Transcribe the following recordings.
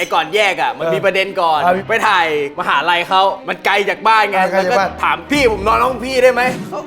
อ้ก่อนแยกอะมันเออมีประเด็นก่อนอะไปถ่ายมหาลัยเขามันไกลจากบ้านไงอะไกลแล้วจากก็บ้าน ถามพี่ผมนอนห้องพี่ได้ไหมเขา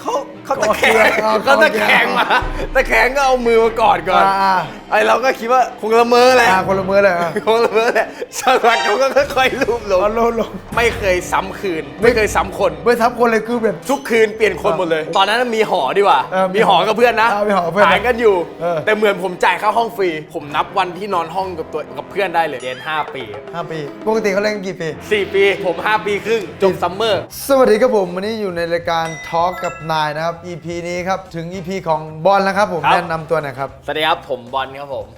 เขาเขาตะแคงอ๋อเขาตะแคงมาตะแคงก็เอามือมากอดก่อน อ่า ไอ้เราก็คิดว่าคงละเมอแหละอ่าคนละมือเลยอะคงละเมอแหละสักพักเขาก็ค่อยๆลูบลง เอาลงลง ไม่เคยซ้ำคืน ไม่เคยซ้ำคน ไม่ทับคนเลยคือแบบ ทุกคืนเปลี่ยนคนหมดเลย ตอนนั้นมีหอดีกว่า เออมีมีหอกับเพื่อนนะเออมีหอกับเพื่อนหารกันอยู่ เออ แต่เหมือนผมจ่ายค่าห้องฟรี ผมนับวันที่นอนห้องกับตัวกับเพื่อนได้เลยเรียน5 ปี ห้าปี ปกติเขาเล่นกี่ปี 4 ปี ผม 5 ปีครึ่ง จบซัมเมอร์ สวัสดีครับผม วันนี้อยู่ในรายการทอ l k กับนายนะครับ EP นี้ครับ ถึง EP ของบอลแล้วครับผมครับ แนะนำตัวหน่อยครับ สวัสดีครับ ผมบอลครับผม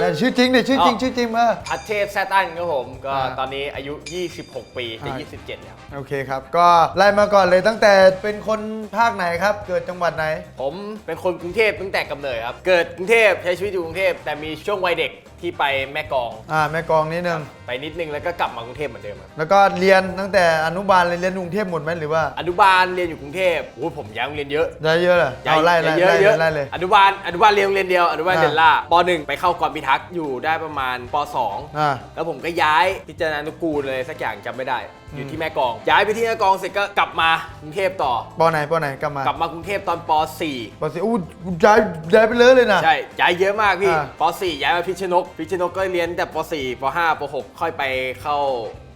แต่ชื่อจริงดิชื่อจริงอ๋อชื่อจริงเออพัทเทพแซตันครับผม ก็อ่า ตอนนี้อายุ 26 ปีจะอ่า27 แล้ว โอเคครับ ก็ไล่มาก่อนเลยตั้งแต่เป็นคนภาคไหนครับ เกิดจังหวัดไหน ผมเป็นคนกรุงเทพตั้งแต่กำเนิดครับ เกิดกรุงเทพใช้ชีวิตอยู่กรุงเทพแต่มีช่วงวัยเด็ก ที่ไปแม่กลอง อ่าแม่กลองนิดนึง ไปนิดนึงแล้วก็กลับมากรุงเทพเหมือนเดิมครับแล้วก็เรียนตั้งแต่อนุบาลเลยเรียนกรุงเทพหมดไหมหรือว่าอนุบาลเรียนอยู่กรุงเทพโอ้ยผมย้ายโรงเรียนเยอะได้เยอะเลยเอาไล่ไล่เยอะไล่เยอะไล่เลย อนุบาลอนุบาลเรียนโรงเรียนเดียวอนุบาลอ่า เรียนล่าปหนึ่งไปเข้ากรพิทักษ์อยู่ได้ประมาณปสองอ่าแล้วผมก็ย้ายพิจารณานุกูลเลยสักอย่างจำไม่ได้อยู่ที่แม่กลอง ย้ายไปที่แม่กลองเสร็จก็กลับมากรุงเทพต่อ ปอไหนปอไหนกลับมากลับมากรุงเทพตอนป ปอสิอู้ย้ายย้ายไปเลยเลยนะ .4 ใช่ย้ายเยอะมากพี่อ่า ป .4 ย้ายมาพิชนกพิชนกก็เรียนตั้งแต่ป .4 ป .5 ป .6 ค่อยไปเข้า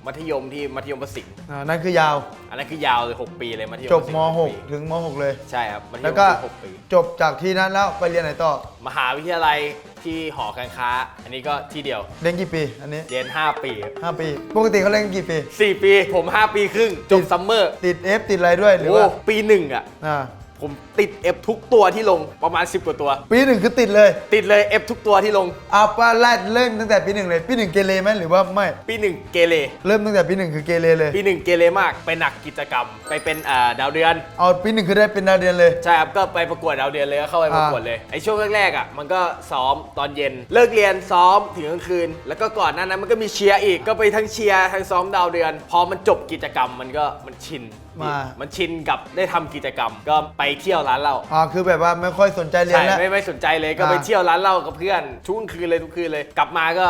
มัธยมที่มัธยมประสิทธิ์อ่านั่นคือยาวอันนั้นคือยาวเลย6ปีเลยมัธยมจบประสิทม ธิ์หกปี 6 ถึงม 6 เลย ใช่ครับมัธยมแล้วก็หกปี จบจากที่นั้นแล้วไปเรียนไหนต่อมหาวิทยาลัยที่หอการค้า อันนี้ก็ที่เดียวเรียนกี่ปี อันนี้ เรียน 5 ปี 5 ปี ปกติเขาเรียนกี่ปี 4 ปีผม 5 ปีครึ่ง จบซัมเมอร์ติด F ติดอะไรด้วยหรือโอ้ว่าปีหนึ่งอะ อ่า ผมติด F ทุกตัวที่ลงประมาณ 10 กว่าตัว ปีหนึ่งคือติดเลยติดเลย F ทุกตัวที่ลงเอาป้าแรกเริ่มตั้งแต่ปีหนึ่งเลย ปีหนึ่งเกเรไหมหรือว่าไม่ ปีหนึ่งเกเรเริ่มตั้งแต่ปีหนึ่งคือเกเรเลย ปีหนึ่งเกเรมากไปหนักกิจกรรม ไปเป็นอ่าดาวเดือน เอาปีหนึ่งคือได้เป็นดาวเดือนเลย ใช่ครับ ก็ไปประกวดดาวเดือนเลยก็เข้าไปประกวดเลย ไอ้ช่วงแรกๆอะมันก็ซ้อมตอนเย็น เลิกเรียนซ้อมถึงกลางคืน แล้วก็ก่อนหน้านั้นมันก็มีเชียร์อีกก็ไปทั้งเชียร์ทั้งซ้อมดาวเดือน พอมันจบกิจกรรมมันก็มันชิน มามันชินกับได้ทำกิจกรรม ก็ไปเที่ยวร้านเหล้าอ่าคือแบบว่าไม่ค่อยสนใจเรียนใช่แล้ว ไม่ไม่สนใจเลยก็อ่า ไปเที่ยวร้านเหล้ากับเพื่อนทุกคืนเลยทุกคืนเลย กลับมาก็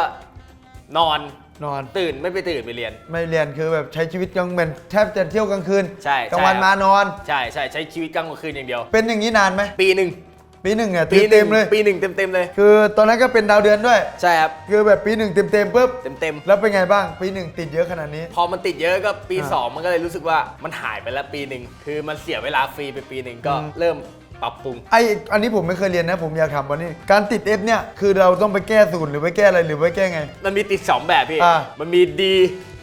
นอนนอน ตื่นไม่ไปตื่นไปเรียน ไม่เรียนคือแบบใช้ชีวิตกลางเหมือนแทบจะเที่ยวกลางคืนใช่กลางวันใช่มานอน ใช่ใช่ใช้ชีวิตกลางคืนอย่างเดียว เป็นอย่างนี้นานไหมปีหนึ่ง ปีหนึ่งเนี่ยปีหเต็นึ่มงๆเลย ปีหนึ่งเต็มเต็มๆเลย คือตอนนั้นก็เป็นดาวเดือนด้วย ใช่ครับ คือแบบปีหนึ่งเต็มๆปุ๊บ เต็มเต็มๆแล้วเป็นไงบ้าง ปีหนึ่งติดเยอะขนาดนี้พอมันติดเยอะก็ปี อ่า 2 มันก็เลยรู้สึกว่ามันหายไปแล้วปีหนึ่งคือมันเสียเวลาฟรีไปปีหนึ่งก็อืมเริ่มปรับปรุง ไออันนี้ผมไม่เคยเรียนนะ ผมอยากถามวันนี้ การติด F เนี่ย คือเราต้องไปแก้ศูนย์หรือไปแก้อะไรหรือไปแก้ไง มันมีติด 2 แบบพี่ อ่ามันมี D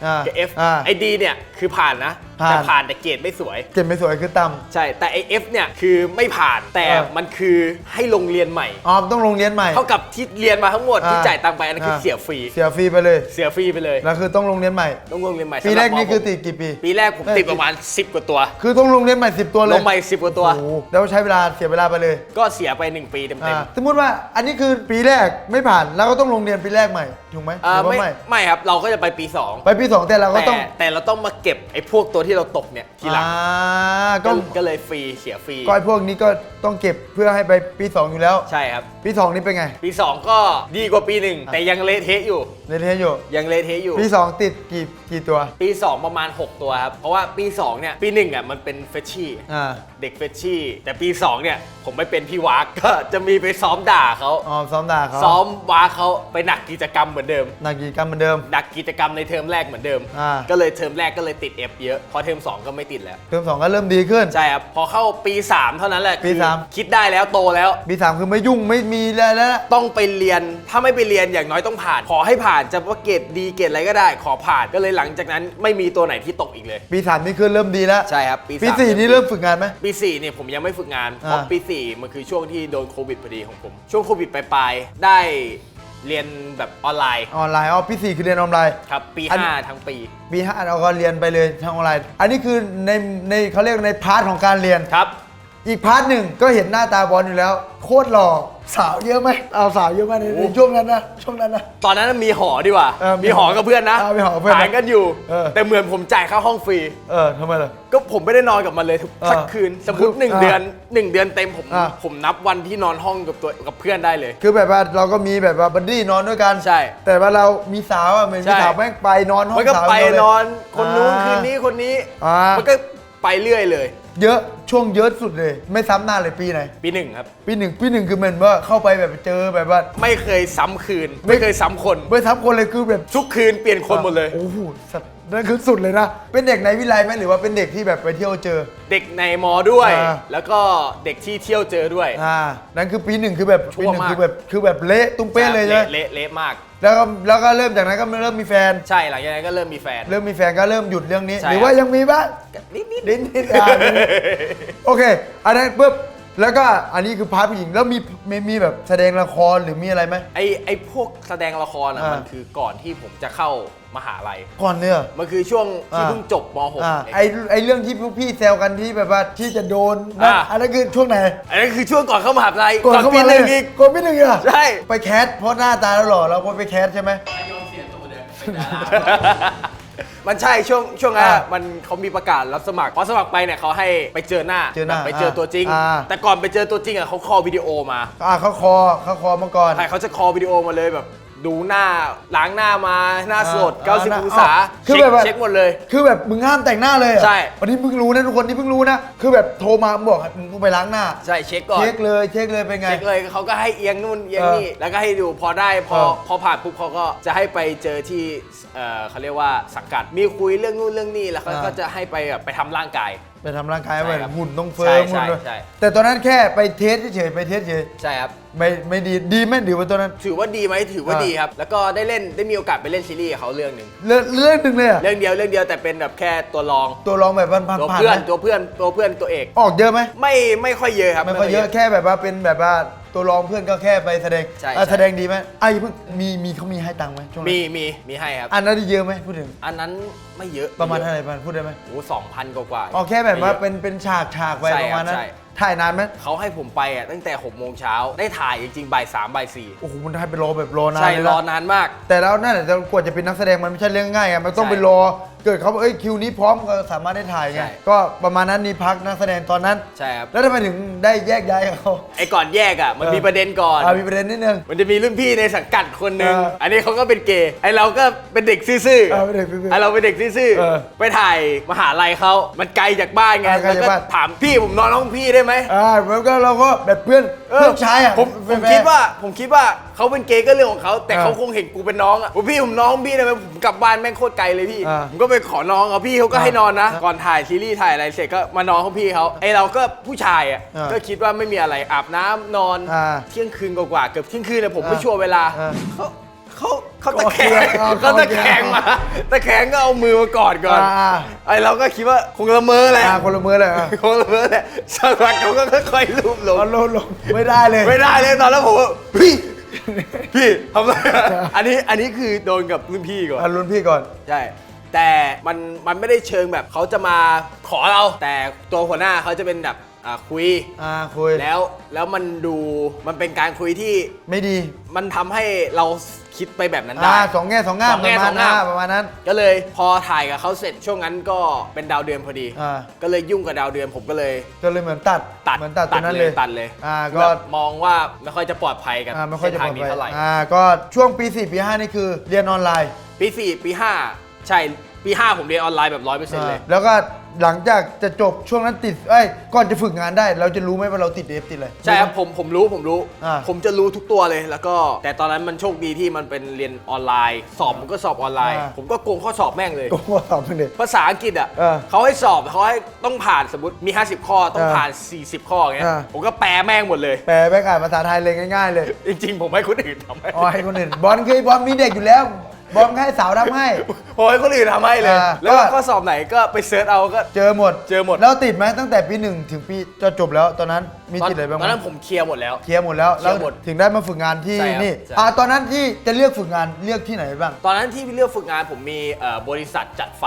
อ่ากับ F อ่าไอ้ D เนี่ยคือผ่านนะผ่าน แต่ผ่านแต่เกรดไม่สวย เก็บไม่สวยคือต่ใช่แต่ไอ้ F เนี่ยคือไม่ผ่านแต่เออมันคือให้ลงเรียนใหม่ำอ๋อต้องลงเรียนใหม่ เท่ากับที่เรียนมาทั้งหมดที่อ่าจ่ายตังค์ไปอันนั้นคืออ่าเสียฟรีเสียฟรีไปเลย เสียฟรีไปเลยแล้วคือต้องลงเรียนใหม่ ต้องลงเรียนใหม่ปีแรกสำหบนี่มคือติดกี่ปี ปีแรกผมเอ้ยติดประมาณ 10 กว่าตัว คือต้องลงเรียนใหม่ 10 ตัวเลลยงไป10กว่าตัว โอ้โหแล้วใช้เวลาเสียเวลาไปเลยก็เสียไป 1 ปีเต็มอ่าๆสมมติว่าอันนี้คือปีแรกไม่ผ่านแล้วก็ต้องลงเรียนปีแรกใหม่ถูกไหมหอ่ารือว่าไม่ไม่ ไม่ครับ เราก็จะไปปี2ไปปีสองแต่เราก็แต่ต้อง แต่เราต้องมาเก็บไอ้พวกตัวที่เราตกเนี่ยทีหลังอ่าก็ก็ก็เลยฟรีเสียฟรีก็ไอ้พวกนี้ก็ต้องเก็บเพื่อให้ไปปี2อยู่แล้ว ใช่ครับ ปี2นี่เป็นไงปี 2 ก็ดีกว่าปีหนึ่งแต่ยังเละเทะอยู่ ในเทนอยู่ ยังเละเทะอยู่ ปี2ติดกี่กี่ตัว ปี 2 ประมาณ 6 ตัวครับ เพราะว่าปี 2 เนี่ย ปี 1 อะ มันเป็นเฟชชี่ อ่า เด็กเฟชชี่ แต่ปี 2 เนี่ย ผมไม่เป็นพี่วาก ก็จะมีไปซ้อมด่าเขาอ๋อ ซ้อมด่าเขาซ้อมวากเขาไปหนักกิจกรรมเหมือนเดิม หนักกิจกรรมเหมือนเดิม หนักกิจกรรมในเทอมแรกเหมือนเดิม อ่า ก็เลยเทอมแรกก็เลยติด F เยอะพอเทอม2 ก็ไม่ติดแล้ว เทอมสองก็เริ่มดีขึ้น ใช่ครับ พอเข้าปี 3 เท่านั้นแหละปีคือสาม คิดได้แล้วโตแล้ว ปี3คือไม่ยุ่งไม่มีแล้วแล้ว ต้องไปเรียนถ้าไม่ไปเรียนอย่างน้อยต้องผ่าน ขอให้ผ่านจะว่าเกรดดีเกรดอะไรก็ได้ ขอผ่านก็เลยหลังจากนั้นไม่มีตัวไหนที่ตกอีกเลย ปี3นี่คือเริ่มดีแล้ว ใช่ครับ ปีปีสามสี่นี่เริ่มฝึกงานไหม ปี4เนี่ยผมยังไม่ฝึกงาน เพราะอ่า ปี4มันคือช่วงที่โดนโควิดพอดีของผม ช่วงโควิดปลายๆได้ เรียนแบบออนไลน์ออนไลน์อ๋อปีสี่คือเรียนออนไลน์ ครับ ปี อัน 5 ทั้งปี ปีห้าเราก็เรียนไปเลยทางออนไลน์ อันนี้คือในในเขาเรียกในพาร์ทของการเรียน ครับ อีกพาร์ทหนึ่งก็เห็นหน้าตาบอลอยู่แล้ว โคตรหล่อสาวเยอะไหมเอาสาวเยอะไหมในในช่วงนั้นนะช่วงนั้นนะ ตอนนั้นมีหอดีกว่า เออมีมีหอกับเพื่อนนะเออมีหอกับเพื่อนนะหารกันอยู่ เออ แต่เหมือนผมจ่ายค่าห้องฟรี เออทำไมล่ะ ก็ผมไม่ได้นอนกับมันเลยทุกเออสักคืน สมมติคือหนึ่งอ่าเดือนหนึ่งเดือนเต็มผมอ่า ผมนับวันที่นอนห้องกับตัวกับเพื่อนได้เลย คือแบบว่าเราก็มีแบบว่าบัดดี้นอนด้วยกันใช่แต่ว่าเรามีสาวอะเหมือนใช่ มีสาวแม่งไปนอนห้องมันก็สาวไปเดียวเลยนอนคนนู้นอ่าคืนนี้คนนี้ อ่ามัมันก็ไปเรื่อยเลย เยอะ ช่วงเยอะสุดเลย ไม่ซ้ำหน้าเลยปีไหน ปีหนึ่งครับ ปีหนึ่งปีหนึ่งคือเหมือนว่าเข้าไปแบบเจอแบบว่า ไม่เคยซ้ำคืนไม่ไม่เคยซ้ำคน ไม่ซ้ำคนเลยคือแบบทุกคืนเปลี่ยนคนหมดเลย โอ้โหสัตว์นั่นคือสุดเลยนะ เป็นเด็กในวิไลไหมหรือว่าเป็นเด็กที่แบบไปเที่ยวเจอ เด็กในมอด้วย อ่า แล้วก็เด็กที่เที่ยวเจอด้วย อ่านั่นคือปีหนึ่งคือแบบชั่ปีวหนึ่งมาก คือแบบคือแบบเละตุ้มเป้เลยใช่ไหม เละเละมาก แล้วก็แล้วก็เริ่มจากนั้นก็เริ่มมีแฟน ใช่หลังจากนั้นก็เริ่มมีแฟน เริ่มมีแฟนก็เริ่มหยุดเรื่องนี้ ใช่หรือว่ายังมีบ้างนิดนิด นิดนิดอ่านิดนิดโอเค อันนั้นปุ๊บ แล้วก็อันนี้คือพาร์ทผู้หญิงแล้วมีมีมีแบบแสดงละครหรือมีอะไรไหม ไอไอพวกแสดงละครอะอ่ามั มันคือก่อนที่ผมจะเข้ามหาลัย ก่อนเนี่ยมันคือช่วงที่อ่า เพิ่งจบม .6 อ่าไอไอเรื่องที่พวกพี่แซวกันที่แบบว่าที่จะโดนนะอ่า อันนั้นคือช่วงไหนอันนั้นคือช่วงก่อนเข้ามหาลัยก่อนเข้าปีมาหเลนึ่ยงอีก ก่อนพี่หนึ่งอะใช่ ไปแคสเพราะหน้าตาเราหล่อเราก็ไปแคสใช่ไหมมัน ใช่ช่วงช่วงนั้นอะอ่ามันเขามีประกาศรับสมัครพอสมัครไปเนี่ยเขาให้ไปเจอหน้าเจอหน้าแบบไปเจอตัวจริง อ่า แต่ก่อนไปเจอตัวจริงอะเขาคอลวิดีโอมา อ่าเขาคอเขาคอมาก่อน ใช่เขาจะคอลวิดีโอมาเลยแบบ ดูหน้าล้างหน้ามาหน้าสด อ่า90หน้าองศาคือเช็คแบบว่า เช็คหมดเลย คือแบบมึงห้ามแต่งหน้าเลยเหรอใช่ วันนี้เพิ่งรู้นะทุกคนที่เพิ่งรู้นะ คือแบบโทรมาบอกให้มึงไปล้างหน้า ใช่เช็คก่อน เช็คเลยเช็คเลยเป็นไง เช็คเลยเขาก็ให้เอียงนู่นเอียงนี่เออแล้วก็ให้ดูพอได้พอเออ พอผ่านปุ๊บเขาก็จะให้ไปเจอที่เอ่อเขาเรียกว่าสังกัดมีคุยเรื่องนู่นเรื่องนี่แล้วเขาก็จะให้ไปแบบไปทำร่างกายไปทำร่างกายใช่ไปครับหุ่นต้องเฟิร์มใช่หุ่นด้วยใช่ แต่ตอนนั้นแค่ไปเทสเฉยๆไปเทสเฉยใช่ครับไม่ไม่ดีดีไหมดีกว่าตอนนั้น ถือว่าดีไหมถือว่าอ่าดีครับ แล้วก็ได้เล่นได้มีโอกาสไปเล่นซีรีส์กับเขาเรื่องหนึ่งเรื่องเรื่องหนึ่งเลยอะเรื่องเดียวเรื่องเดียวแต่เป็นแบบแค่ตัวรองตัวรองแบบผ่านตัวผ่านเพื่อนไหมตัวเพื่อนตัวเพื่อนตัวเอก ออกเยอะไหมไม่ไม่ค่อยเยอะครับไม่ค่อยเยอะแค่แบบว่าเป็นแบบว่า ตัวรองเพื่อนก็แค่ไปแสดงใช่อะใช่ แสดงดีไหมไอ้าอย่าเพิ่งมีมีเขามีให้ตังค์ไหมช่วงนั้นมีมีมีให้ครับ อันนั้นเยอะไหมพูดถึง อันนั้นไม่เยอะประมาณไเยเท่าไหร่ประมาณพูดได้ไหมโอ้สองพันกว่าๆ อ๋อแค่แบบว่าไม่ยอะเป็นเป็นฉากฉากไปใช่ประมาณนั้น ครับใช่ ถ่ายนานไหมเขาให้ผมไปอะตั้งแต่6กโมงเช้าได้ถ่ายจริงๆบ่ายสามบ่ายสี่โอ้โหมันให้ไปรอแบบรอนานใช่เลยรนะอนานมาก แต่แล้วนั่นแหละจะกว่าจะเป็นนักแสดงมันไม่ใช่เรื่องง่ายไงมันต้องใช่ไปรอเกิดเขาบอกเอ้ยคิวนี้พร้อมก็สามารถได้ถ่ายไงใช่ ก็ประมาณนั้นนี่พักนักแสดงตอนนั้น ใช่ครับแล้วทำไมถึงได้แยกย้ายกับเขาไอ้ก่อนแยกอะมันเออมีประเด็นก่อน อ่ามีประเด็นนิดนึง มันจะมีรุ่นพี่ในสังกัดคนหนึ่งเอออัอันนี้เขาก็เป็นเกย์ ไอเราก็เป็นเด็กซื่อเออเป็นเด็กซื่อๆไอเราเป็นเด็กซื่อเออๆไปถ่ายมหาลัยเขา มันไกลจากบ้านไงอ่าไกลแล้วจากก็บ้านถามพี่ผมนอนห้องพี่ได้ไหมอ่าแล้วก็เราก็แบบเพื่อนเออเพื่อนชายอะผมผมแฟนๆคิดว่าผมคิดว่าเขาเป็นเกย์ก็เรื่องของเขาแต่เออเขาคงเห็นกูเป็นน้องอะผมพี่ผมน้องพี่ได้ไหมผมกลับบ้านแม่งโคตรไกลเลยพี่เออผมก็ไปขอน้องเขาพี่เขาก็ให้นอนนะเออก่อนถ่ายซีรีส์ถ่ายอะไรเสร็จก็มานอนห้องพี่เขาไอเราก็ผู้ชายอะเออก็คิดว่าไม่มีอะไรอาบน้ำนอนอ่าเที่ยงคืนกว่าๆเกือบเที่ยงคืนเลยผมไม่เออชัวร์เวลาเออเขา เขาเขาก็ตะแคงเออเขาตะแคงมาตะแคงก็เอามือมากอดก่อนอ่า ไอเราก็คิดว่าคงละเมอแหละอ่าคนละมือเลยอะคงละเมอแหละสักพักเขาก็ค่อยๆลูบลง เอาลงลงไม่ได้เลย ไม่ได้เลยตอนแรกผมว่าพี่ พี่ทำอะไรอะอันนี้อันนี้คือโดนกับรุ่นพี่ก่อน อะรุ่นพี่ก่อน ใช่ แต่มันมันไม่ได้เชิงแบบเขาจะมาขอเรา แต่ตัวหัวหน้าเขาจะเป็นแบบ อ่าคุย อ่าคุยแล้วแล้วมันดูมันเป็นการคุยที่ไม่ดีมันทำให้เราคิดไปแบบนั้นอ่าได้สองแง่สองงามสองแง่ประมาณสองงามนั้นประมาณนั้น ก็เลยพอถ่ายกับเขาเสร็จช่วงนั้นก็เป็นดาวเดือนพอดี อ่า ก็เลยยุ่งกับดาวเดือนผมก็เลยก็เลยเหมือนตัดตัดเหมือนตัดตัวนั้นเลยตัดเลยอ่าก็ก็มองว่าไม่ค่อยจะปลอดภัยกับอ่าไม่ค่อยจะเส้นปลทาองดภัยนี้เท่าไหร่ อ่าก็ช่วงปี4ปี5นี่คือเรียนออนไลน์ ปี 4 ปี 5 ใช่ ปี5ผมเรียนออนไลน์แบบ100%เลยอ่าแล้วก็หลังจากจะจบช่วงนั้นติดเอ้ยก่อนจะฝึกงานได้ เราจะรู้ไหมว่าเราติดเอฟติดอะไร ใช่ครับผมผมรู้ผมรู้ อ่า ผมจะรู้ทุกตัวเลยแล้วก็ แต่ตอนนั้นมันโชคดีที่มันเป็นเรียนออนไลน์ สอบผมก็สอบออนไลน์อ่าผมก็โกงข้อสอบแม่งเลย ก็ว่าตอบไปเลย ภาษาอังกฤษอะเออเขาให้สอบเขาให้ต้องผ่านสมมติมี 50 ข้อต้องเออผ่าน 40 ข้ออย่างเงี้ยเออ ผมก็แปลแม่งหมดเลย แปลไปอ่านภาษาไทยเลยง่าย ๆ เลยจริง ๆ ผมให้คนอื่นทำให้ อ๋อให้คนอื่นบอลคือบอลมีเด็กอยู่แล้ว บอลให้สาวทำให้ผมให้คนอื่นทำให้เลย อ่าแล้วก็ ก็ข้อสอบไหนก็ไปเซิร์ชเอาก็ เจอหมดเจอหมด แล้วติดไหมตั้งแต่ปีหนึ่งถึงปีจะจบแล้วตอนนั้นมีตอนติดอะไรบ้างตอนไหมนั้นผมเคลียร์หมดแล้ว เคลียร์หมดแล้ว เคลีแล้ยวร์หมดถึงได้มาฝึกงานที่ใช่ครับนี่ใช่ อ่าตอนนั้นที่จะเลือกฝึกงานเลือกที่ไหนบ้างตอนนั้นที่เลือกฝึกงานผมมีเอ่อบริษัทจัดไฟ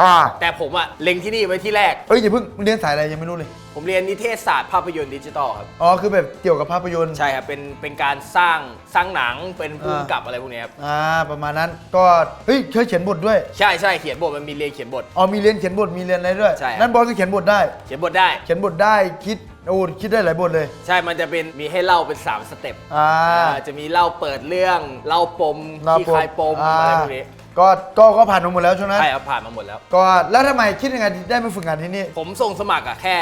อ่าแต่ผมอะเล็งที่นี่ไว้ที่แรก เอ้ยอย่าเพิ่งเรียนสายอะไรยังไม่รู้เลยผมเรียนนิเทศศาสตร์ภาพยนตร์ดิจิตอลครับ อ๋อคือแบบเกี่ยวกับภาพยนตร์ ใช่ครับ เป็นเป็นการสร้างสร้างหนังเป็นผู้กำกับอะไรพวกเนี้ยครับ อ่าประมาณนั้นก็เฮ้ยเคยเขียนบทด้วยใช่ใช่เขียนบทมันมีเรียนเขียนบท อ๋อมีเรียนเขียนบทมีเรียนอะไรด้วยใช่ครับ นั่นบอลก็เขียนบทได้ เขียนบทได้ เขียนบทได้คิด โอ้คิดได้หลายบทเลย ใช่ มันจะเป็นมีให้เล่าเป็น 3 สเต็ปอ่า อ่าจะมีเล่าเปิดเรื่องเล่าปมเล่าที่คลายปมอ่าอะไรพวกนี้ก็ก็ก็ผ่านมาหมดแล้วช่วงนั้น ใช่ครับผ่านมาหมดแล้ว ก็แล้วทำไมคิดยังไงที่ได้มาฝึกงานที่นี่ ผมส่งสมัครอะแค่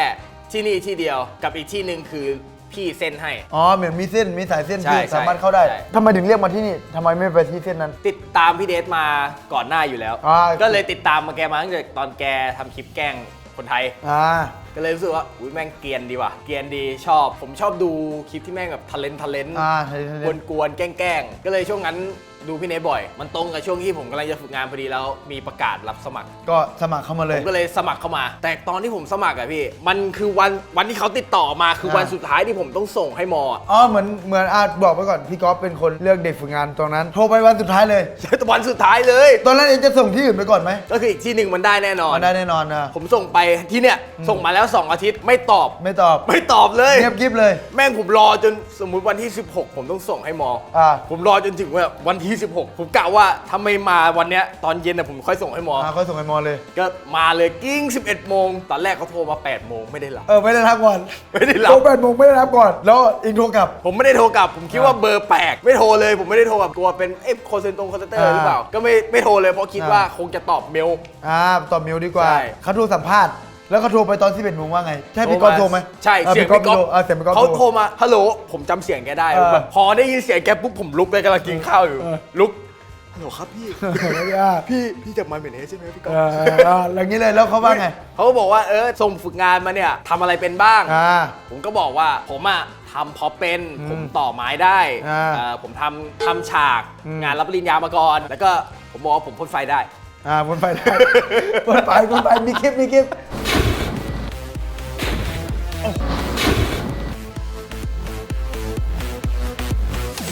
ที่นี่ที่เดียวกับอีกที่หนึ่งคือพี่เส้นให้ อ๋อเหมือนมีเส้นมีสายเส้นใช่ที่ใช่สามารถเข้าได้ใช่ ทำไมถึงเรียกมาที่นี่ทำไมไม่ไปที่เส้นนั้น ติดตามพี่เดชมาก่อนหน้าอยู่แล้ว อ่า ก็เลยติดตามมาแกมาตั้งแต่ตอนแกทำคลิปแกล้งคนไทย อ่า ก็เลยรู้สึกว่าอุ้ยแม่งเกรียนดีว่ะ เกรียนดีชอบ ผมชอบดูคลิปที่แม่งแบบทะเลนทะเลนอ่ากวนกวนๆแกล้งๆ ก็เลยช่วงนั้นดูพี่เนทบ่อย มันตรงกับช่วงที่ผมกำลังจะฝึกงานพอดีแล้วมีประกาศรับสมัคร ก็สมัครเข้ามาเลผย มก็เลยสมัครเข้ามา แต่ตอนที่ผมสมัครอะพี่ มันคือวันวันที่เขาติดต่อมาคือวันอ่า สุดท้ายที่ผมต้องส่งให้มออะอ๋อเหมือนเหมือนอะบอกไปก่อนพี่ก๊อฟเป็นคนเลือกเด็กฝึกงานตรงนั้น โทรไปวันสุดท้ายเลย วันสุดท้ายเลย ตอนนั้นเองจะส่งที่อื่นไปก่อนไหมก็คืออีกที่หนึ่งมันได้แน่นอน มันได้แน่นอนนะ ผมส่งไปที่เนี่ยส่งมาแล้ว2อาทิตย์ไม่ตอบ ไม่ตอบไม่ตอบเลย เงียบกริบเลย แม่งผมรอจนสมมุติวันที่ 16 ผมต้องส่งให้มออ่าผมรอจนถึงว่าวันที่ 16 ผมกะว่าถ้าไม่มาวันเนี้ยตอนเย็นน่ะผมค่อยส่งให้มอ อ่าเขาส่งไปมอเลย ก็มาเลยกิ้ง 11 โมง ตอนแรกเขาโทรมา 8 โมงไม่ได้หลับ เออไม่ได้รับก่อนไม่ได้หลัโทรบแปดโมงไม่ได้รับก่อน แล้วเองโทรกลับ ผมไม่ได้โทรกลับ ผมคิดว่าเบอร์แปลก ไม่โทรเลย ผมไม่ได้โทรกลับกลัวเป็นเอ๊ะโคเซนตรงโคเซนเตอร์อ่าหรือเปล่า ก็ไม่ไม่โทรเลยเพราะคิดอ่าว่า คงจะตอบเมล อ่าตอบเมลดีกว่าใช่ เขาโทรสัมภาษณ์ แล้วเขาโทรไปตอน11โมงว่าไง ใช่พี่ก๊อฟโทรไหมใช่อ่าเสียงพี่ก๊อฟพี่ก๊อฟโทรอ่าเสียงพี่ก๊อฟเขาโทโทรรมาฮัลโหลผมจำเสียงแกได้เออแบบพอได้ยินเสียงแกปุ๊บผมลุกเลยกำลังกินข้าวอยู่เออลุกฮัลโหลครับพี่อ่าพี่พี่จากมาเมเนใช่ไหมพี่ก๊อเอฟออ่าอย่างนี้เลยแล้วเขาว่าไงเขาก็บอกว่าเออส่งฝึกงานมาเนี่ยทำอะไรเป็นบ้างอ่าผมก็บอกว่าผมอะทำพอเป็นอืมผมต่อไม้ได้อ่าเอ่อผมทำทำฉากอืมงานรับปริญญามาก่อนแล้วก็ผมบอกว่าผมพ่นไฟได้ อ่าวนไปได้วนไปวนไปมีคลิปมีคลิป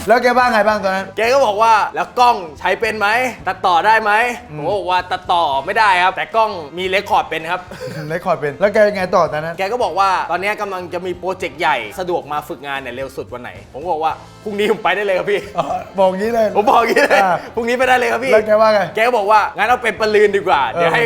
แล้วแกบ้างไงบ้างตอนนั้น แกก็บอกว่าแล้วกล้องใช้เป็นไหม ตัดต่อได้ไหมผมก็บอกว่าตัดต่อไม่ได้ครับ แต่กล้องมีเรคคอร์ดเป็นครับเลคคอร์ดเป็น แล้วแกยังไงต่อตอนนั้น แกก็บอกว่าตอนนี้กำลังจะมีโปรเจกต์ใหญ่สะดวกมาฝึกงานเนี่ยเร็วสุดวันไหน ผมก็บอกว่าพรุ่งนี้ผมไปได้เลยครับพี่อ๋อบอกงี้เลย ผมบอกอย่างนี้เลยอ่าพรุ่งนี้ไปได้เลยครับพี่ แล้วแกว่าไง แกก็บอกว่างั้นเอาเป็นปลืนดีกว่า เดี๋ยวเออให้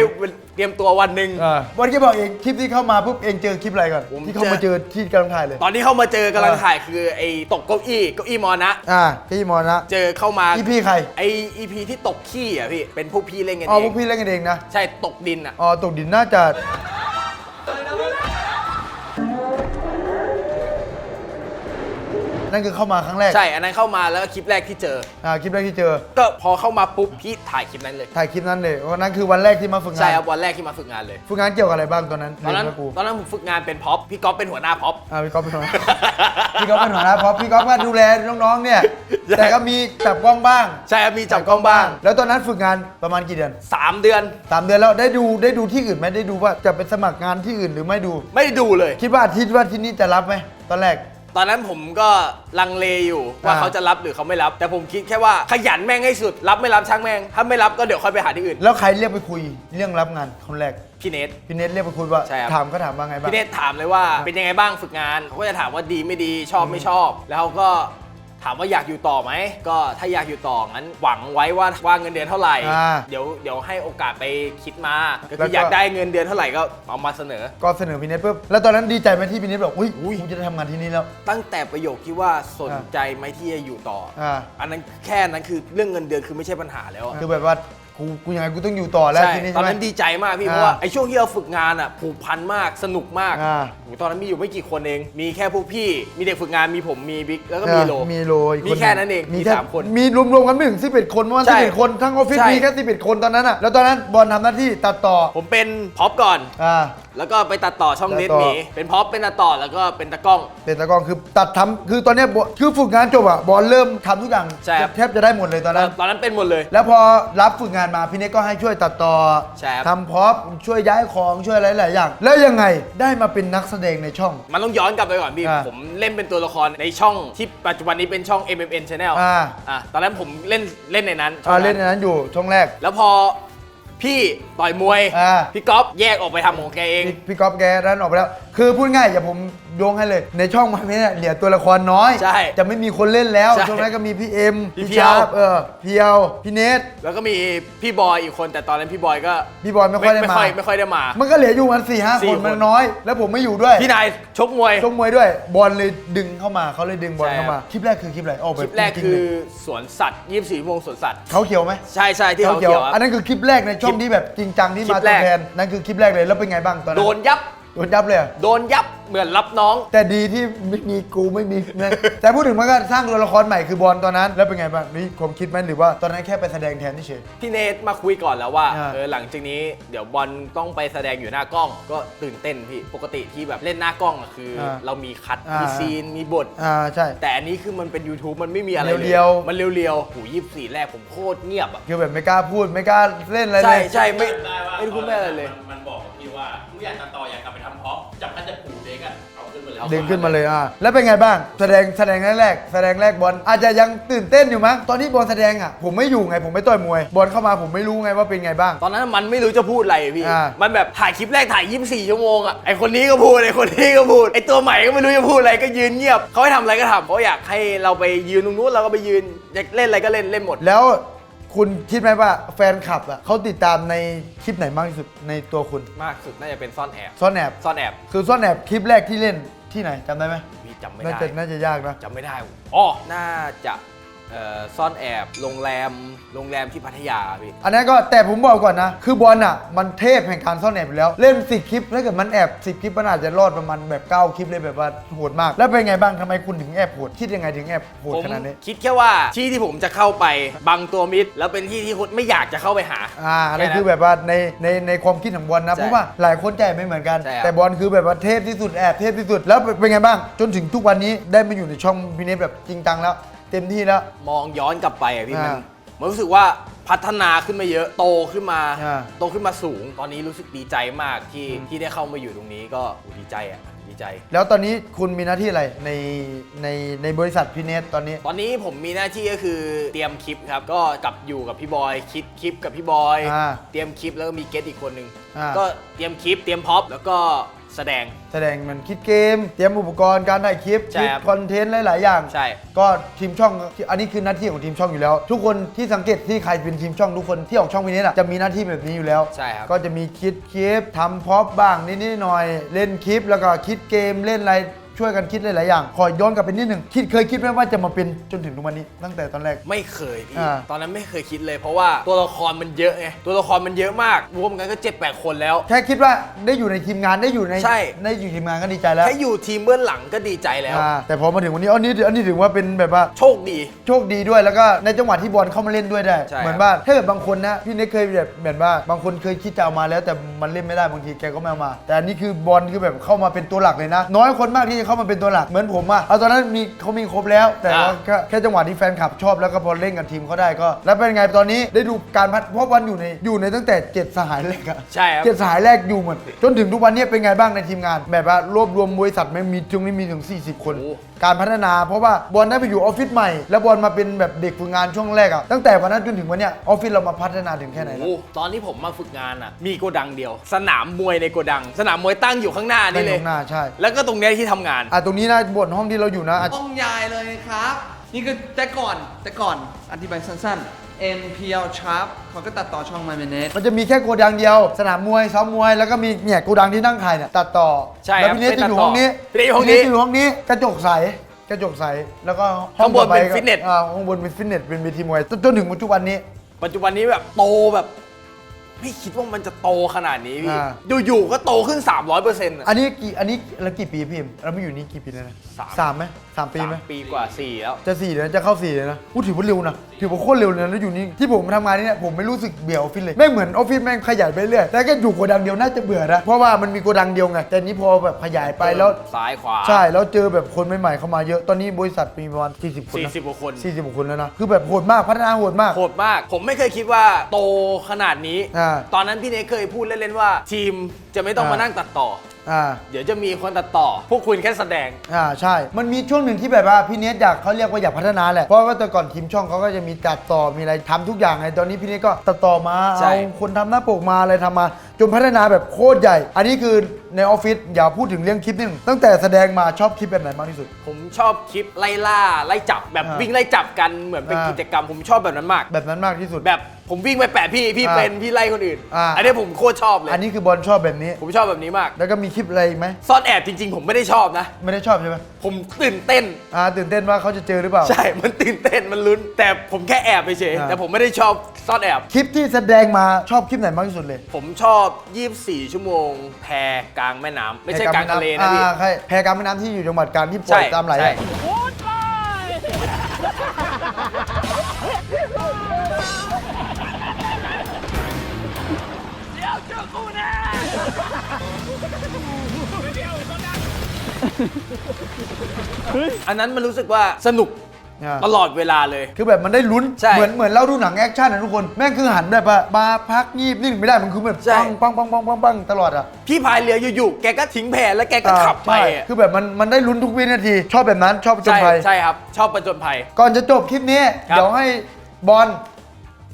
เตรียมตัววันหนึ่งอ่าวันที่บอกเองคลิปที่เข้ามาปุ๊บเองเจอคลิปอะไรก่อนผมที่เข้ามาเจเจออที่กำลังถ่ายเลย ตอนที่เข้ามาเจอกำลังเออถ่ายคือไอ้ตกเก้าอี้เก้าอี้มอนะ อ่าพี่มอนะ เจอเข้ามาอีพี่ใคร ไออีพีที่ตกขี้อะพี่ เป็นพวกพี่เล่นกันอ๋อเอพวงกพี่เล่นกันเองนะ ใช่ตกดินอะ อ๋อตกดินน่าจะ นั่นคือเข้ามาครั้งแรกใช่ อันนั้นเข้ามาแล้วก็คลิปแรกที่เจอ อ่าคลิปแรกที่เจอ ก็พอเข้ามาปุ๊บพี่ถ่ายคลิปนั้นเลย ถ่ายคลิปนั้นเลยวันนั้นคือวันแรกที่มาฝึกงานใช่ครับวันแรกที่มาฝึกงานเลย ฝึกงานเกี่ยวกับอะไรบ้างตอนนั้นตอนนั้นเรียกับกูตอนนั้นผมฝึกงานเป็นพ็อปพี่ก๊อฟเป็นหัวหน้าพ็อป อ่าพี่ก๊อฟเป็นหัวหน้า พี่ก๊อฟเป็นหัวหน้าเพราะพี่ก๊อฟก็ดูแลน้องๆเนี่ย ใช่ แต่ก็มีจับกล้องบ้างใช่ครับมีจับกล้องบ้างแล้วตอนนั้นฝึกงานประมาณกี่เดือน3เดือนสามเดือนแล้วได้ดูได้ดูที่อื่นไหมได้ดูว่าจะไปสมัครงานที่อื่นหรือไม่ดู ไม่ได้ดูเลย คิดว่าคิดว่าที่นี่จะรับไหมตอนแรก ตอนนั้นผมก็ลังเลอยู่ว่าอ่าเขาจะรับหรือเขาไม่รับ แต่ผมคิดแค่ว่าขยันแม่งให้สุด รับไม่รับช่างแม่ง ถ้าไม่รับก็เดี๋ยวค่อยไปหาที่อื่น แล้วใครเรียกไปคุยเรื่องรับงานคนแรก พี่เนท พี่เนทเรียกไปคุยว่าใช่ครับ ถามก็ถามว่าไงบ้าง พี่เนทถามเลยว่าเป็นยังไงบ้างฝึกงานเขาก็จะถามว่าดีไม่ดีชอบไม่ชอบ แล้วเขาก็ถามว่าอยากอยู่ต่อไหม ก็ถ้าอยากอยู่ต่องั้นหวังไว้ว่าว่าเงินเดือนเท่าไหร่ อ่าเดี๋ยวเดี๋ยวให้โอกาสไปคิดมา ก็แล้คืวก็ ออยากได้เงินเดือนเท่าไหร่ก็เอามาเสนอ ก็เสนอพี่เนทปุ๊บแล้วตอนนั้นดีใจไหมที่พี่เนทบอกอุ้ยกูจะได้ทำงานที่นี่แล้ว ตั้งแต่ประโยคที่ว่าสนใจไหมที่จะอยู่ต่อออ่าอันนั้นแค่นั้นคือเรื่องเงินเดือนคือไม่ใช่ปัญหาแล้วอะ คือแบบว่า กูกูยังไงกูต้องอยู่ต่อแล้วใช่ที่นี่ตใช่อนไหมนั้นดีใจมากพี่ อ่าเพราะว่าไอ้ช่วงที่เราฝึกงานอะผูกพันมากสนุกมากอ่าโหตอนนั้นมีอยู่ไม่กี่คนเอง มีแค่พวกพี่ มีเด็กฝึกงานมีผมมีบิ๊กแล้วก็มีโลมีโลอีกมีคนแค่นั้นเองมีแค่สามคน มีรวมๆกันไม่ถึง11 คนประมาณใช่11 คนทั้งออฟฟิศใช่ มีแค่11 คนตอนนั้นอะแล้วตอนนั้นบอลทำหน้าที่ตัดต่อผมเป็นพ็อปก่อน อ่า แล้วก็ไปตัดต่อช่องตัดเน็ตต่อ หมีเป็นพ็อปเป็นตัดต่อแล้วก็เป็นตะกล้อง เป็นตะกล้องคือตัดทำคือตอนเนี้ยบอลคือฝึกงานจบอะบอลเริ่มทำทุกอย่างใช่ครับ แทบจะได้หมดเลยตอนนั้น ตอนนั้นเป็นหมดเลย แล้วพอรับฝึกงานานมาพี่เน็กก็ให้ช่วยตัดต่อใช่ครับ ทำพร็อพช่วยย้ายของช่วยอะไรหลายอย่าง แล้วยังไงได้มาเป็นนักแสดงในช่อง มันต้องย้อนกลับไปก่อนพี่ อ่าผมเล่นเป็นตัวละครในช่องที่ปัจจุบันนี้เป็นช่อง MMN Channel อ่า อะตอนนั้นผมเล่นเล่นในนั้นช่อ่าองเล่นในนั้นอยู่ช่องแรก แล้วพอพี่ต่อยมวย อ่า พี่ก๊อฟแยกออกไปทำของแกเอง พี่พี่ก๊อฟแกดันออกไปแล้ว คือพูดง่ายอย่าผมโยงให้เลย ในช่องมันเนี่ยเหลือตัวละครน้อย ใช่จะไม่มีคนเล่นแล้วใช่ช่วงนั้นก็มีพี่เอ็มพี่พี่เพียว ชาร์ปเออเพียวพี่เนท แล้วก็มีพี่บอยอีกคนแต่ตอนนั้นพี่บอยก็พี่บอยไม่ค่อยได้ไม่มาค่อยไม่ค่อยได้มา มันก็เหลืออยู่มันสี่ห้าสี่คนคน มันน้อย แล้วผมไม่อยู่ด้วยพี่นายชกมวย ชกมวยด้วยบอลเลยดึงเข้ามาเขาเลยดึงบอลใช่เข้ามาคลิปแรกคือคลิปอะไรออกคแบลิบปแรกจงๆคือเลยสวนสัตว์ 24ชั่วโมงสวนสัตว์ เขาเขียวไหมใช่ใช่ที่เขาเขียวเขียวอะอันนั้นคือคลิปแรกในช่องที่แบบจริงจังที่คลิมาปตัแรวก แทนนั่นคือคลิปแรกเลยแล้วเป็นไงบ้างตอนนั้โดนนยับ โดนยับเลยอะโดนยับเหมือนรับน้อง แต่ดีที่ไม่มีกูไม่มีนะแต่พูดถึงมันก็สร้างตัวละครใหม่คือบอลตอนนั้น แล้วเป็นไงบ้างมีความคิดไหมหรือว่าตอนนั้นแค่ไปแสดงแทนเฉย พี่เนทมาคุยก่อนแล้วว่าอ่า เออหลังจากนี้เดี๋ยวบอลต้องไปแสดงอยู่หน้ากล้อง ก็ตื่นเต้นพี่ปกติที่แบบเล่นหน้ากล้องอะคืออาเรามีคัดอ่ามี มีซีนมีบท อ่าใช่ แต่อันนี้คือมันเป็น YouTube มันไม่มีอะไรเลยเรียวๆ มันเรียวๆหูยี่สี่แรกผมโคตรเงียบอะ คือแบบไม่กล้าพูดไม่กล้าเล่นอะไรเลใช่ย ใช่ไม่จำได้ว่าไม่ได้พูดไม่อะไรเลย ดึงขึ้นมาเลยอะแล้วเป็นไงบ้าง แสดงแสดงแรกๆแสดงแรกบอลอาจจะยังตื่นเต้นอยู่มั้งตอนที่บอลแสดงอะผมไม่อยู่ไงผมไม่ต่อยมวย บอลเข้ามาผมไม่รู้ไงว่าเป็นไงบ้าง ตอนนั้นมันไม่รู้จะพูดอะไรพี่ อ่ามันแบบถ่ายคลิปแรกถ่าย 24 ชั่วโมงอะไอคนนี้ก็พูดไอคนนี้ก็พูดไอตัวใหม่ก็ไม่รู้จะพูดอะไรก็ยืนเงียบเขาให้ทำอะไรก็ทำเขาอยากให้เราไปยืนตรงนู้นเราก็ไปยืนอยากเล่นอะไรก็เล่นเล่นหมด แล้วคุณคิดไหมว่าแฟนคลับอะเขาติดตามในคลิปไหนมากที่สุดในตัวคุณมากสุดน่าจะเป็นซ่อนแอบซ่อนแอบ ซ่อนแอบ คือซ่อนแอบคลิปแรกที่เล่น ที่ไหนจำได้ไหม พี่จำไม่น่าได้จะน่าจะยากนะ จำไม่ได้อ๋อน่าจะ เอ่อซ่อนแอบโรงแรมโรงแรมที่พัทยาพี่ อันนั้นก็แต่ผมบอกก่อนนะ คือบอลอะ มันเทพแห่งการซ่อนแอบอยู่แล้ว เล่นสิคลิปถ้าเกิดมันแอบสิคลิปมันอาจจะรอดประมาณแบบ 9 คลิปเลยแบบว่าโหดมาก แล้วเป็นไงบ้างทำไมคุณถึงแอบโหดคิดยังไงถึงแอบโหดผมขนาดนี้ คิดแค่ว่าที่ที่ผมจะเข้าไปบังตัวมิดแล้วเป็นที่ที่คนไม่อยากจะเข้าไปหาอ่าอันนั้นแค่คือแบบว่าในในในความคิดของบอลนะ ใช่เพราะว่าหลายคนใจไม่เหมือนกัน ใช่ครับ แต่บอลคือแบบว่าเทพที่สุดแอบเทพที่สุด แล้วเป็นไงบ้าง จนถึงทุกวันนี้ได้มาอยู่ในช่องพีเนฟแบบจริงจังแล้ว เต็มที่แล้ว มองย้อนกลับไปอะพี่มันอ่ามันรู้สึกว่าพัฒนาขึ้นมาเยอะโตขึ้นมา อ่า โตขึ้นมาสูง ตอนนี้รู้สึกดีใจมากที่ที่ได้เข้ามาอยู่ตรงนี้ก็โอ้ดีใจอะดีใจ แล้วตอนนี้คุณมีหน้าที่อะไรในในในบริษัทพีเนฟตอนนี้ ตอนนี้ผมมีหน้าที่ก็คือเตรียมคลิปครับ ก็กับอยู่กับพี่บอยคิดคลิปกับพี่บอย อ่าเตรียมคลิปแล้วก็มีเกสอีกคนนึงอ่า ก็เตรียมคลิปเตรียมพ็อปแล้วก็ แสดง แสดงมันคิดเกม เตรียมอุปกรณ์การถ่ายคลิปใช่คิดครับคอนเทนต์หลาย ๆ อย่าง ใช่ ก็ทีมช่องอันนี้คือหน้าที่ของทีมช่องอยู่แล้ว ทุกคนที่สังเกตที่ใครเป็นทีมช่องทุกคนที่ออกช่องพีเนสอะจะมีหน้าที่แบบนี้อยู่แล้ว ใช่ครับ ก็จะมีคิดคลิปทำพร็อพบ้างนิด ๆ หน่อยๆเล่นคลิปแล้วก็คิดเกมเล่นอะไร ช่วยกันคิดหลายๆอย่าง ขอย้อนกลับไปนิดหนึ่งคิดเคยคิดไหมว่าจะมาเป็นจนถึงทุกวันนี้ ตั้งแต่ตอนแรก ไม่เคยพี่อ่า ตอนนั้นไม่เคยคิดเลย เพราะว่าตัวละครมันเยอะไงตัวละครมันเยอะมากรวมกันก็เจ็ดแปดคนแล้ว แค่คิดว่าได้อยู่ในทีมงานได้อยู่ในใช่ ได้อยู่ทีมงานก็ดีใจแล้วแค่อยู่ทีมเบื้องหลังก็ดีใจแล้ว อ่าแต่พอมาถึงวันนี้อันนี้อันนี้ถือว่าเป็นแบบว่า โชคดี โชคดีด้วยแล้วก็ในจังหวะที่บอลเข้ามาเล่นด้วยได้ ใช่เหมือนว่าถ้าเกิดบางคนนะพี่เน็กเคยแบบเหมือนว่าบางคนเคยคิดจะเอามาแล้วแต่มันเล่นไม่ได้บางทีแกก็ไม่เอามา แต่อันนี้คือบอลคือแบบเข้ามาเป็นตัวหลักเลยนะ น้อยคนมากที่จะเข้ามาเป็นตัวหลักเหมือนผมอะเอาตอนนั้นมีเขามีครบแล้ว แต่ว่าแค่แค่จังหวะที่แฟนคลับชอบแล้วก็พอเล่นกับทีมเขาได้ก็ แล้วเป็นไงตอนนี้ได้ดูการพัฒเพราะบอลอยู่ในอยู่ในตั้งแต่เจ็ดสหายแรกอะใช่ครับ เจ็ดสหายแรกอยู่หมดจนถึงทุกวันนี้เป็นไงบ้างในทีมงาน แบบว่ารวบรวมบริษัทไม่มีจึงนี้มีถึง 40 คน โอ้การพัฒนา เพราะว่าบอลได้ไปอยู่ออฟฟิศใหม่ แล้วบอลมาเป็นแบบเด็กฝึกงานช่วงแรกอะตั้งแต่วันนั้นจนถึงวันเนี้ยออฟฟิศเรามาพัฒนาถึงแค่ไหนแล้วโอ้ตอนที่ผมมาฝึกงานอะ มีโกดังเดียว สนามมวยในโกดัง สนามมวยตั้งอยู่ข้างหน้าในนี่เลตยรงหน้าใช่แล้วก็ตรงเนี้ยที่ทำงาน อะตรงนี้นะบนห้องที่เราอยู่นะอะห้องยายเลยนะครับ นี่คือแต่ก่อนแต่ก่อนอธิบายสั้นๆ NPL Sharp เขาก็ตัดต่อช่อง My Minute มันจะมีแค่โกดังเดียว สนามมวยซ้อมมวยแล้วก็มีเนี่ยโกดังที่นั่งถ่ายเนี่ยตัดต่อใช่แล้วครับพี่เนสเป็นจะตัดอยู่ต่อห้องนี้พี่เนสอยู่ห้องนี้ พี่เจะอยู่ห้องนี้กระจกใสกระจกใสแล้วก็ห้ข้างบนต่อไเป็นฟิตเนส อ่าข้างบนเป็นฟิตเนสเป็นเวทีมวยจนจนถึงปัจจุบันนี้ ปัจจุบันนี้แบบโตแบบ ไม่คิดว่ามันจะโตขนาดนี้พี่ อ่า อยู่ๆก็โตขึ้น 300เปอร์เซ็นต์อันนี้กี่อันนี้แล้วกี่ปีพี่เอ็มเราไม่อยู่นี่กี่ปีแล้วนะสามสามไหมสามปีไหม ปีกว่า 4 แล้ว จะสี่เลยนะจะเข้าสี่เลยนะพูดถือว่าเร็วนะ ถือว่าโคตรเร็วเลยนะแล้วอยู่นี่ที่ผมทำงานนี่เนี่ยผมไม่รู้สึกเบื่อออฟฟิศเลยไม่งเหมือนออฟฟิศแม่งขยายไปเรื่อยแต่ก็อยู่โกดังเดียวน่าจะเบื่อนะเพราะว่ามันมีโกดังเดียวไงแต่นี้พอแบบขยายไปแล้วซ้ายขวา ใช่แล้วเจอแบบคนใหม่ๆเข้ามาเยอะตอนนี้บริษัทมีประมาณ40 คนนะ40กว่าคน 40กว่าคนแล้วนะคือแบบโหดมากพัฒนาโหดมาก โหดมาก ผมไม่เคยคิดว่าโตขนาดนี้ อ่าตอนนั้นพี่เนยเคยพูดเล่นๆว่า ทีมจะไม่ต้องอ่ามมานั่งตัดต่อ อ่าเดี๋ยวจะมีคนตัดต่อ พวกคุณแค่แสดง อ่าใช่ มันมีช่วงหนึ่งที่แบบว่าพี่เนทอยากเขาเรียกว่าอยากพัฒนาแหละ เพราะว่าแต่ก่อนทีมช่องเขาก็จะมีตัดต่อมีอะไรทำทุกอย่างไงตอนนี้พี่เนทก็ตัดต่อมาใช่ เอาคนทำหน้าปกมาอะไรทำมา จนพัฒนาแบบโคตรใหญ่ อันนี้คือในออฟฟิศอย่าพูดถึงเรื่องคลิปนึงตั้งแต่แสดงมาชอบคลิปแบบไหนมากที่สุด ผมชอบคลิปไล่ล่าไล่จับแบบอ่าวิ่งไล่จับกันเหมือนเป็นอ่า กิจกรรม ผมชอบแบบนั้นมาก แบบนั้นมากที่สุด แบบผมวิ่งไปแปะพี่พี่อ่าเป็นพี่ไล่คนอื่นอ่าอันนี้ผมโคตรชอบเลย อันนี้คือบอลชอบแบบนี้ ผมชอบแบบนี้มาก แล้วก็มีคลิปอะไรอีกไหมซ่อนแอบจริง ๆ ผมไม่ได้ชอบนะ ไม่ได้ชอบใช่ไหมผมตื่นเต้น อ่าตื่นเต้นว่าเขาจะเจอหรือเปล่า ใช่ มันตื่นเต้นมันลุ้น แต่ผมแค่แอบไปเฉยอ่า แต่ผมไม่ได้ชอบซ่อนแอบ คลิปที่แสดงมาชอบคลิปไหนมากที่สุดเลย ผมชอบ24 ชั่วโมง แพกลางแม่น้ำไม่ใช่กลางทะเลนะพี่ อ่าใช่แพกลางแม่น้ำที่อยู่จังหวัดกาญที่ปล่ใช่อยตามไหลใช่ อะอันนั้นมันรู้สึกว่าสนุก อ่า ตลอดเวลาเลย คือแบบมันได้ลุ้น ใช่เหมือนเหมือนเราดูหนังแอคชั่นนะทุกคน แม่งคือหันแบบว่ามาพักงีบนิ่งไม่ได้ มันคือแบบใช่ ปังปังปังปังปังปังตลอดอะพี่พายเรืออยู่ๆแกก็ทิ้งแพแล้วแกก็ขับไปใช่อะคือแบบมันมันได้ลุ้นทุกวินาที ชอบแบบนั้นชอบประจนใช่ภัย ใช่ครับ ชอบประจนภัย ก่อนจะจบคลิปนี้ ครับเดี๋ยวให้บอล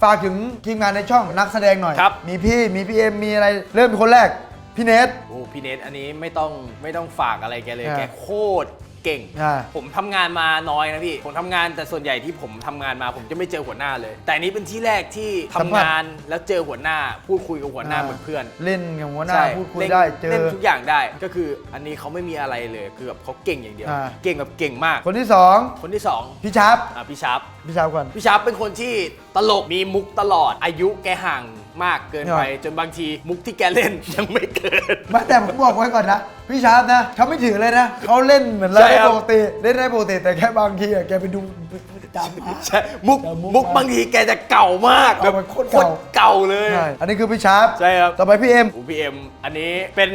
ฝากถึงทีมงานในช่องนักแสดงหน่อย ครับ มีพี่มีพี่เอ็มมีอะไรเริ่มเป็นคนแรก พี่เนท โอ้พี่เนทอันนี้ไม่ต้องไม่ต้องฝากอะไรแกเลย อ่า แกโคตร เก่ง อ่า ผมทำงานมาน้อยนะพี่ ผมทำงานแต่ส่วนใหญ่ที่ผมทำงานมา ผมจะไม่เจอหัวหน้าเลย แต่อันนี้เป็นที่แรกที่ทำสัมผัส งานแล้วเจอหัวหน้า พูดคุยกับหัวหน้าเหมือนเพื่อน เล่นกับหัวหน้าใช่พูดคุยล่นได้เจอ เล่นทุกอย่างได้ก็คืออันนี้เขาไม่มีอะไรเลยคือแบบเขาเก่งอย่างเดียว อ่า เก่งแบบเก่งมาก คนที่สองคนที่สองพี่ชาร์ปอะพี่ชาร์ปพี่ชาร์ปก่อน พี่ชาร์ปเป็นคนที่ตลกมีมุกตลอดอายุแกห่าง มากเกินไปครับจนบางทีมุกที่แกเล่นยังไม่เกิดมาแต่ผมบอกไว้ก่อนนะ พี่ชาร์ปนะเขาไม่ถือเลยนะเขาเล่นเหมือนเราใช่ได้ครับ ปกติเล่นได้ปกติแต่แค่บางทีอะแกไปดูจำมา ใช่มุกแต่มุกมุกบางทีแกจะเก่ามากเก่าแบบโคตรเก่า เก่าเลย ใช่อันนี้คือพี่ชาร์ปใช่ครับ ต่อไปพี่เอ็ม อูพีเอ็มอันนี้เป็น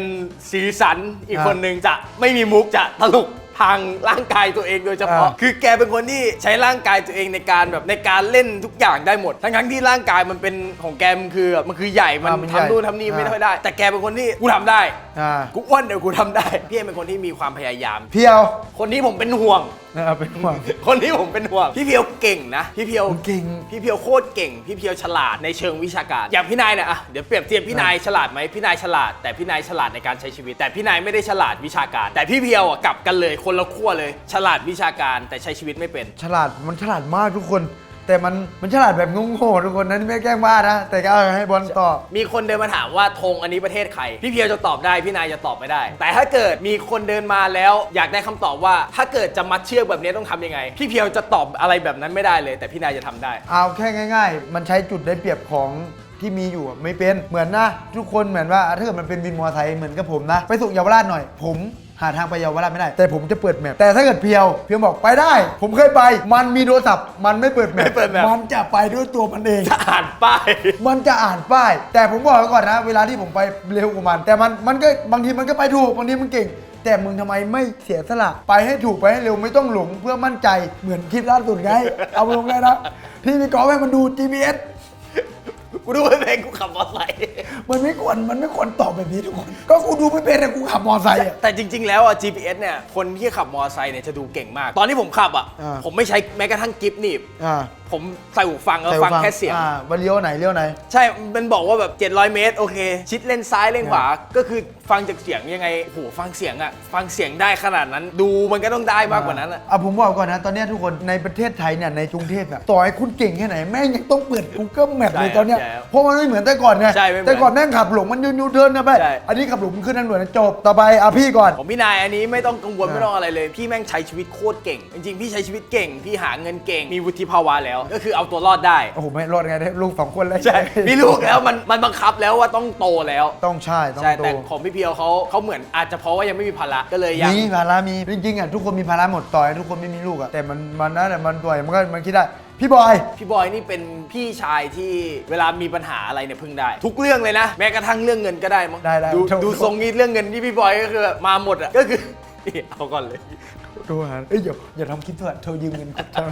สีสันอีกอ่าคนหนึ่งจะไม่มีมุกจะตลก ทางร่างกายตัวเองโดยเฉพาะ อ่า คือแกเป็นคนที่ใช้ร่างกายตัวเองในการแบบในการเล่นทุกอย่างได้หมด ทั้งทั้งๆที่ร่างกายมันเป็นของแกมันคือมันคือใหญ่มันอ่ามันใหญ่ทำนู่นทำนี่ไม่อ่า ค่อยได้ แต่แกเป็นคนที่กูทำได้อ่ากูอ้วนเดี๋ยวกูทำได้ พี่เอ็มเป็นคนที่มีความพยายาม เพียวคนนี้ผมเป็นห่วง นะครับเป็นห่วง คนที่ผมเป็นห่วงพี่เพียวเก่งนะพี่เพียวเก่ง พี่เพียวโคตรเก่ง พี่เพียวฉลาดในเชิงวิชาการ อย่างพี่นายเนี่ยอะเดี๋ยวเปรียบเทียบพี่นายฉลาดไหมพี่นายฉลาด แต่พี่นายฉลาดในการใช้ชีวิต แต่พี่นายไม่ได้ฉลาดวิชาการ แต่พี่เพียวอะกลับกันเลย คนละขั้วเลย ฉลาดวิชาการแต่ใช้ชีวิตไม่เป็น ฉลาดมันฉลาดมากทุกคน แต่มันมันฉลาดแบบงงๆทุกคนนั้นไม่แกล้งว่านะ แต่ก็เอาให้บอลตอบ มีคนเดินมาถามว่าธงอันนี้ประเทศใคร พี่เพียวจะตอบได้ พี่นายจะตอบไม่ได้ แต่ถ้าเกิดมีคนเดินมาแล้ว อยากได้คำตอบว่า ถ้าเกิดจะมัดเชือกแบบนี้ต้องทำยังไง พี่เพียวจะตอบอะไรแบบนั้นไม่ได้เลย แต่พี่นายจะทำได้ เอาแค่ง่าย ๆ มันใช้จุดได้เปรียบของที่มีอยู่อะไม่เป็นเหมือนนะ ทุกคนเหมือนว่าถ้าเกิดมันเป็นวินมอเตอร์ไซค์เหมือนกับผมนะ ไปส่งเยาวราชหน่อย ผม หาทางไปเยาวราชไม่ได้ แต่ผมจะเปิดแมปแต่ถ้าเกิดเพียวเพียวบอกไปได้ ผมเคยไป มันมีโทรศัพท์มันไม่เปิดแมปไม่เปิดแมปมันจะไปด้วยตัวมันเอง จะอ่านป้าย มันจะอ่านป้าย แต่ผมบอกไว้ก่อนนะ เวลาที่ผมไปเร็วกว่ามัน แต่มันมันก็บางทีมันก็ไปถูกบางทีมันเก่ง แต่มึงทำไมไม่เสียสละ ไปให้ถูกไปให้เร็วไม่ต้องหลงเพื่อมั่นใจเหมือนคลิปล่าสุดไง เอามาลงได้นะที่มีกอล์ฟให้มันดู GPS กูดูไม่เป็นกูขับมอเตอร์ไซค์มันไม่ควรมันไม่ควรตอบแบบนี้ทุกคน ก็กูดูไม่เป็นแต่กูขับมอเตอร์ไซค์อะ แต่จริง ๆ แล้วอะ GPS เนี่ยคนที่ขับมอเตอร์ไซค์เนี่ยจะดูเก่งมาก ตอนที่ผมขับอะอ่า ผมไม่ใช้แม้กระทั่งกิฟต์หนีบ อ่าผมใส่หูฟังแล้วใส่ฟังแค่เสียง อ่าว่าเลี้ยวไหนเลี้ยวไหน ใช่ มันบอกว่าแบบ 700 เมตร โอเค ชิดเลนซ้ายเลนขวา ก็คือฟังจากเสียงยังไงโหฟังเสียงอะฟังเสียงได้ขนาดนั้น ดูมันก็ต้องได้มากกว่านั้นอะอะผมบอกก่อนนะ ตอนเนี้ยทุกคนในประเทศไทยเนี่ยในกรุงเทพเนี่ยต่อให้คุณเก่งแค่ไหน แม่งยังต้องเปิด Google Map ใช่เลยตอนเนี้ยใช่ครับเพราะมันไม่เหมือนแต่ก่อนไงใช่ไม่เหมือนแต่ก่อนอนแม่งขับหลงมันยืนยูเทิร์นกันไปใช่ อันนี้ขับหลงขึ้นทางด่วนจบต่อไปอะพี่ก่อนของพี่นายอันนี้ไม่ต้องกังวลอ่า ไม่ต้องอะไรเลย พี่แม่งใช้ชีวิตโคตรเก่ง จริงๆ พี่ใช้ชีวิตเก่ง พี่หาเงินเก่ง มีวุฒิภาวะแล้วก็คือเอาตัวรอดได้ โอ้โหไม่รอดไงได้ลูกสองคนเลยใช่มีลูกแล้วมันมันบังคับแล้วว่าต้องโตแล้ว ต้องใช่ต้องใช่โตแต่ของพี่เพียวเขาเขาเหมือนอาจจะเพราะว่ายังไม่มีภาระก็เลยยังมีภาระมีจริงๆอะทุกคนมีภาระหมดต่อยทุกคนไม่มีลูกอะแต่มันมันนั่นแหละมันป่วยมันก็มันคิดได้พี่บอย พี่บอยนี่เป็นพี่ชายที่เวลามีปัญหาอะไรเนี่ยพึ่งได้ ทุกเรื่องเลยนะ แม้กระทั่งเรื่องเงินก็ได้มั้งได้ได้ดูโทษดูทรงนี้เรื่องเงินที่พี่บอยก็คือมาหมดอะก็คือนี่เอาก่อนเลย โทรหาเอ้ยอย่าอย่าทำคลิปเถอะเธอยืมเงินเธอ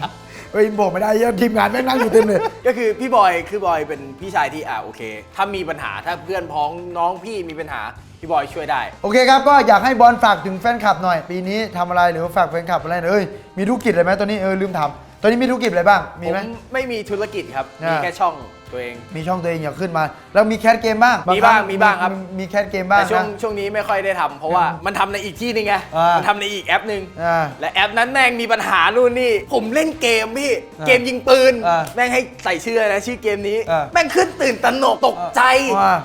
เอ้ยบอกไม่ได้เหี้ยทีมงานแม่งนั่งอยู่เต็มเลย ก็คือพี่บอยคือบอยเป็นพี่ชายที่อ่าโอเค ถ้ามีปัญหาถ้าเพื่อนพ้องน้องพี่มีปัญหาพี่บอยช่วยได้ โอเคครับ ก็อยากให้บอลฝากถึงแฟนคลับหน่อย ปีนี้ทำอะไรหรือว่าฝากแฟนคลับอะไรหน่อยเอ้ยมีธุรกิจอะไรไหมตอนนี้เออลืมถามตอนนี้มีธุรกิจอะไรบ้างมีไหม ผไม่มีธุรกิจครับอ่ามีมีแค่ช่อง ตัวเอง มีช่องตัวเองอยากขึ้นมา แล้วมีแคสเกมบ้างมีบ้างครั้มีบ้างครับ มีแคสเกมบ้างแต่ช่วงนะ ช่วงนี้ไม่ค่อยได้ทำเพราะว่ามันทำในอีกที่นึงไงอ่ามั มันทำในอีกแอปหนึ่งอ่า และแอปนั้นแม่งมีปัญหานู่นนี่ ผมเล่นเกมพี่ อ่าเกมยิงปืน อ่าแม่งให้ใส่ชื่ออะไรนะชื่อเกมนี้ อ่า แม่งขึ้นตื่นตระหนกตกใจ ว่า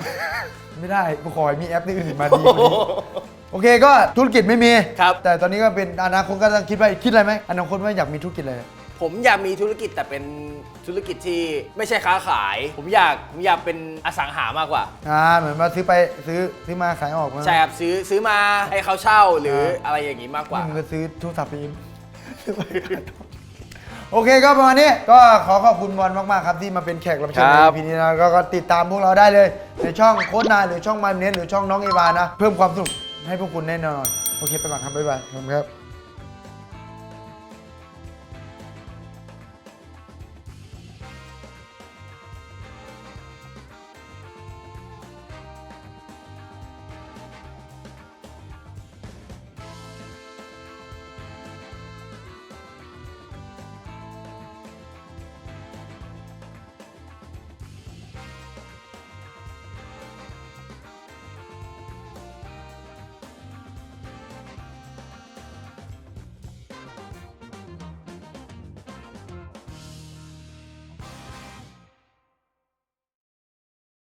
ไม่ได้กูขอให้มีแอปอื่นมาดีกว่านี้โอเคก็ธุรกิจไม่มี ครับ แต่ตอนนี้ก็เป็นอนาคตก็ต้องคิดไว้คิดอะไรไหมอนาคตว่าอยากมีธุรกิจอะไร ผมอยากมีธุรกิจแต่เป็น ธุรกิจที่ไม่ใช่ค้าขาย ผมอยากผมอยากเป็นอสังหามากกว่า อ่าเหมือนมาซื้อไปซื้อซื้อมาขายออกมาใช่ครับซื้อซื้อมาให้เขาเช่าหรืออะไรอย่างนี้มากกว่า นี่มึงก็ซื้อโทุกสัพท์ไปเองโอเคก็ประมาณนี้ก็ขอขอบคุณบอลมาก ๆ ครับที่มาเป็นแขกรับเชิญใน ครับพีนี้นะก็ก็ติดตามพวกเราได้เลย ในช่องโค้ดนายหรือช่องมาเน้นหรือช่องน้องเอวานะ เพิ่มความสนุกให้พวกคุณแน่นอน โอเคไปก่อนครับบ๊ายบายขอบคุณครับ